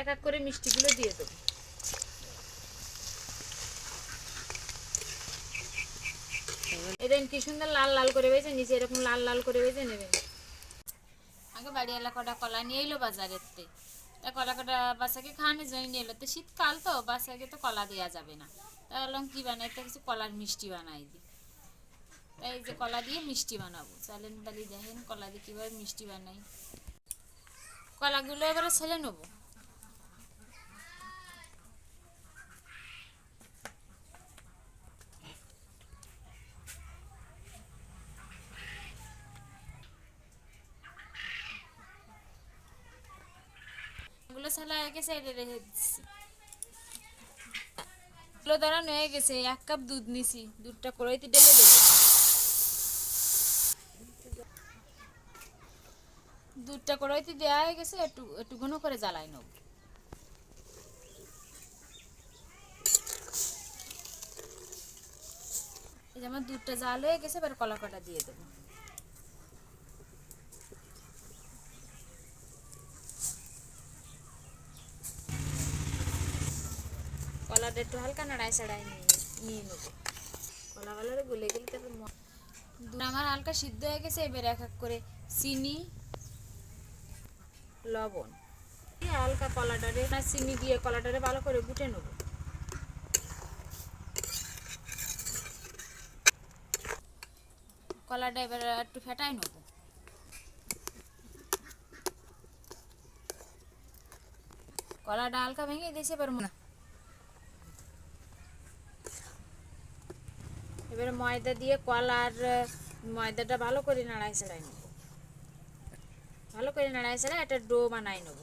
এক এক করে মিষ্টিগুলো দিয়ে দেবো। এদের কি সুন্দর লাল লাল করে বেজে, নিচে এরকম লাল লাল করে বেজে নেবেন আগে বাড়িওয়ালা কটা কলা নিয়ে এলো বাজারের তে। কলা কটা বাচ্চাকে খাওয়ানোর জন্য নিয়ে এলো। তো শীতকাল তো, বাচ্চাকে তো কলা দেওয়া যাবে না। তা বললাম, কী বানাই? তো কিছু কলার মিষ্টি বানাই দিই তাই এই যে কলা দিয়ে মিষ্টি বানাবো। চালেন বালি দেখেন কলা দিয়ে কীভাবে মিষ্টি বানাই। কলাগুলো এবারে ছেলে নেব। এগুলো দুধটা কড়াইতে দুধটা কড়াইতে দেওয়া হয়ে গেছে একটু একটু ঘন করে জ্বালাই নেব এই যে আমার দুধটা জাল হয়ে গেছে এবার কলা দিয়ে দেবো কলাটা একটু হালকা নাড়াই ছাড়াই নিয়ে নিয়ে নেব কলা কলারে গলে গেলে তারপর দুধ আমার হালকা সিদ্ধ হয়ে গেছে এবার এক এক করে চিনি লবণ হালকা কলাটারে চিনি দিয়ে কলাটারে ভালো করে গুটে নেব কলাটা এবার একটু ফেটাই নেব কলাটা হালকা ভেঙে দিয়েছে এবার মনে এবারে ময়দা দিয়ে কলার আহ, ময়দাটা ভালো করে নাড়াই ছাড়াই নেব। ভালো করে নাড়াই ছাড়াই একটা ডো বানাই নেব।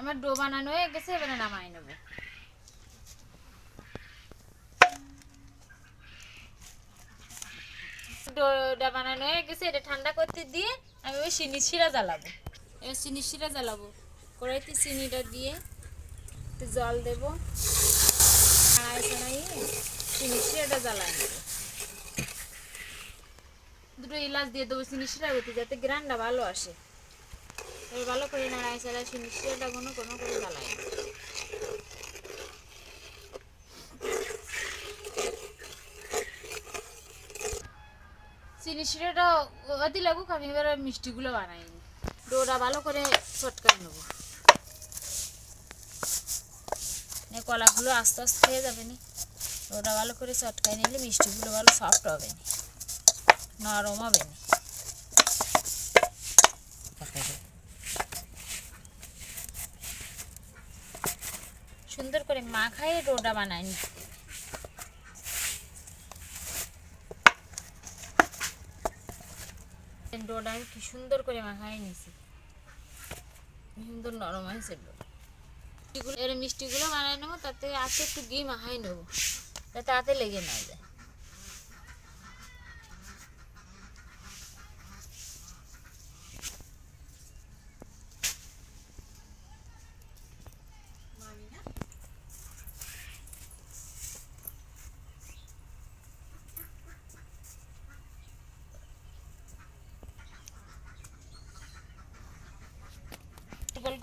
আমার ডো বানানো হয়ে গেছে এবারে নামাই নেব। ডোটা বানানো হয়ে গেছে এটা ঠান্ডা করতে দিয়ে আমি ওই চিনি শিরা জ্বালাবো। এবার চিনি শিরা জ্বালাবো। কড়াইতে চিনিটা দিয়ে একটু জল দেবো। নাড়াই চাড়াইয়ে চিনি শিরাটা দুটো দিয়ে দেবো যাতে ভালো আসে। ভালো করে নাড়াই জ্বালাই চিনি শিরাটা অতি মিষ্টিগুলো বানাই ডোটা ভালো করে চটকাই নেব। নে কলাগুলো আস্তে আস্তে হয়ে যাবে নি। ওটা ভালো করে চটকাই নিলে মিষ্টিগুলো ভালো সফট হবে নি। নরম হবে নি। সুন্দর করে মাখাই ডোটা বানাই নি। আমি কি সুন্দর করে মাখাই নিছি সুন্দর নরম হয়েছে ডো মিষ্টিগুলো এর মিষ্টিগুলো বানাই নেব, তাতে আছে একটু ঘি মাখাই নেব। যাতে হাতে লেগে না যায়।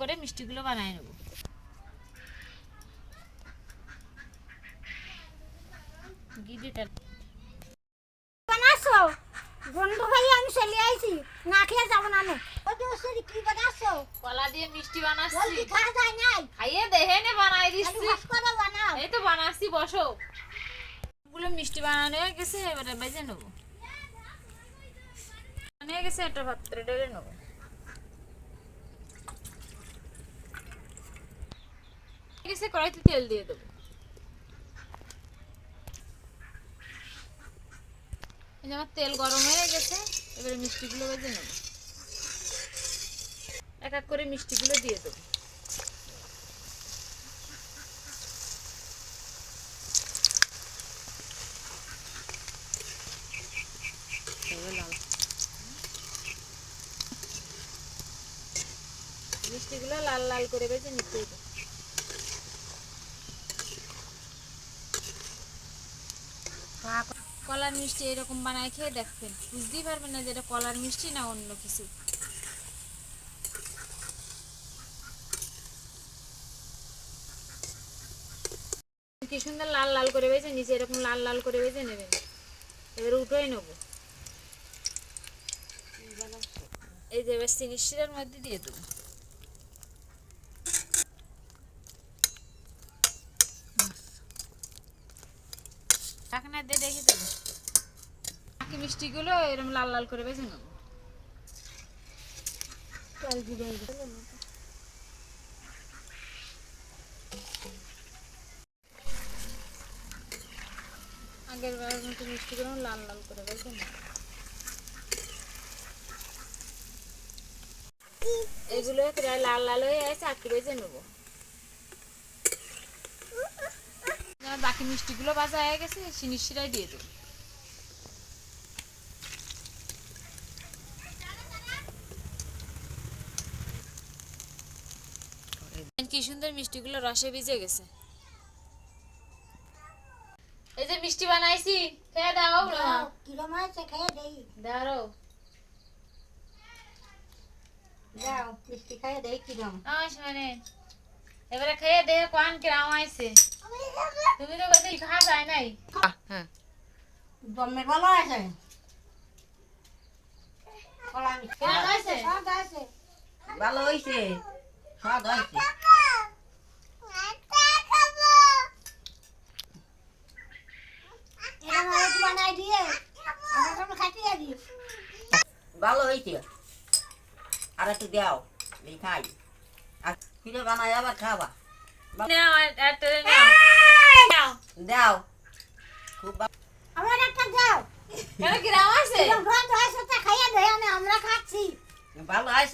করে মিষ্টিগুলো বানাই নেব গিরিটা বানাচ্ছো বন্ধু ভাই আমি চলে আইছি। না খেয়ে যাব না আমি ওই যে ওসরি কি বানাচ্ছো কলা দিয়ে মিষ্টি বানাচ্ছি। খাওয়া যায় নাই? খাইয়ে দেখে নে বানাই দিচ্ছি। ভাস করে বানাও। এই তো বানাচ্ছি বসো। গুলো মিষ্টি বানানো হয়ে গেছে এবারে বেজে নেব। বানানো হয়ে গেছে একটা পাত্রে ঢেলে নেব। হয়ে গেছে কড়াইতে তেল দিয়ে দেবো। আমার তেল গরম হয়ে গেছে এবারে মিষ্টিগুলো বেজে নেব। এক এক করে মিষ্টিগুলো দিয়ে দেবো। মিষ্টিগুলো লাল লাল করে বেজে নিতে হবে। কলা কলার মিষ্টি এরকম বানায় খেয়ে দেখবেন। বুঝতেই পারবেন না যে এটা কলার মিষ্টি না অন্য কিছু। কি সুন্দর লাল লাল করে ভেজে নিচে এরকম লাল লাল করে ভেজে নেবেন। এবার উঠোই নেব। এই যে এবার চিনি শিরার মধ্যে দিয়ে দেবো ঢাকনা দিয়ে দেখে দেবো বাকি মিষ্টিগুলো এরকম লাল লাল করে ভেজে নেব। আগের বেলার মতো মিষ্টিগুলো লাল লাল করে ভেজে নেব। এগুলো প্রায় লাল লাল হয়ে আছে আটকে ভেজে নেব। বাকি মিষ্টিগুলো ভাজা হয়ে গেছে চিনি শিরাই দিয়ে দেবো। কি সুন্দর মিষ্টিগুলো রসে ভিজে গেছে। এই যে মিষ্টি বানাইছি খেয়ে দাও। কিরম হয়েছে খেয়ে দেই। দাঁড়ো যাও মিষ্টি খেয়ে দেই কিরম। আস মানে। এবারে খেয়ে দে কোন কিরাম আইছে। তুমি তো বলতে খা যায় নাই। জন্মের ভালো আছে। কেমন হয়েছে? ভালো স্বাদ হয়েছে এরকম আর একটু বানাই দিয়ে আমার সঙ্গে খাটিয়ে দিই হয়েছে আর একটু দাও এই খাই। আর ফিরে বানাই আবার খাবা। দাও। খুব আমার একটা দাও। কেন আছে খাইয়ে দেয় আমি আমরা খাচ্ছি। ভালো আছে